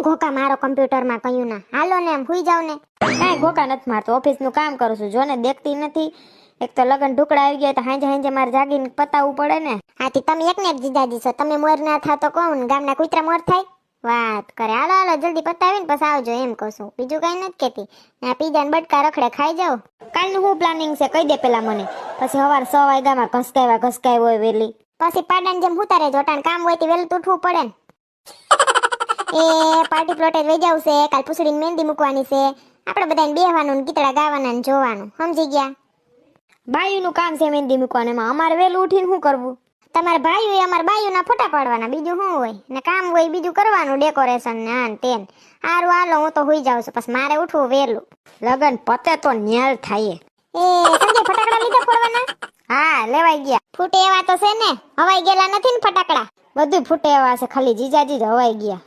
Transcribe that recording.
હું ઘોકા મારો કમ્પ્યુટરમાં કયું ના? હાલો ને એમ હુઈ જાવ ને. કાંઈ ઘોકા નથી મારતો. ઓફિસનું કામ કરું છું. જો ને દેખતી નથી. એક તો લગન ઢુકડા આવી ગયા તો હાંજે હાંજે મારે જાગીને પતાવવું પડે ને. આથી તમે એકને એક જીજાજી છો તમે મોર ના થા તો કોણ ગામના કુતરા મોર થાય. વાત કરે. હાલો હાલો, જલ્દી પતાવીને પછી આવજો એમ કહું છું. બીજું કઈ નથી પીઝા ને બટકા રખડે ખાઈ જાઓ. કાલનું શું પ્લાનિંગ છે? કહી દે પેલા મને. પછી સવાર સો વાગ્યામાં ઘસકાવ્યા ઘસકાય હોય વેલી. પછી પાડાને જેમ ઉતારે જોટાણ કામ હોય તે વહેલું ઉઠવું પડે ને. એ પાર્ટી પ્લોટે વહી જવું છે કાલ પૂછડીને મહેંદી મૂકવાની છે. આપણે બધાને બેહવાનું ને ગીતડા ગાવાના ને જોવાનું. સમજી ગયા? બાયુનું કામ છે મહેંદી મૂકવાનું. એમાં અમારે વહેલું ઉઠીને શું કરવું? તમારા ભાઈ હોય અમારા બાયુના ફોટા પાડવાના. બીજું શું હોય? ને કામ હોય બીજું કરવાનું ડેકોરેશન ને આન તેન. હારું હાલો હું તો હોઈ જાઉં છું. પછી મારે ઉઠવું વહેલું. લગન પતે તો ન્યાલ થાય. એ સંજય ફટાકડા લીધા ફોડવાના? હા લેવાઈ ગયા. ફૂટે એવા તો છે ને હવાઈ ગયેલા નથી ને ફટાકડા? બધું ફૂટે એવા છે. ખાલી જીજાજી જ હવાઈ ગયા.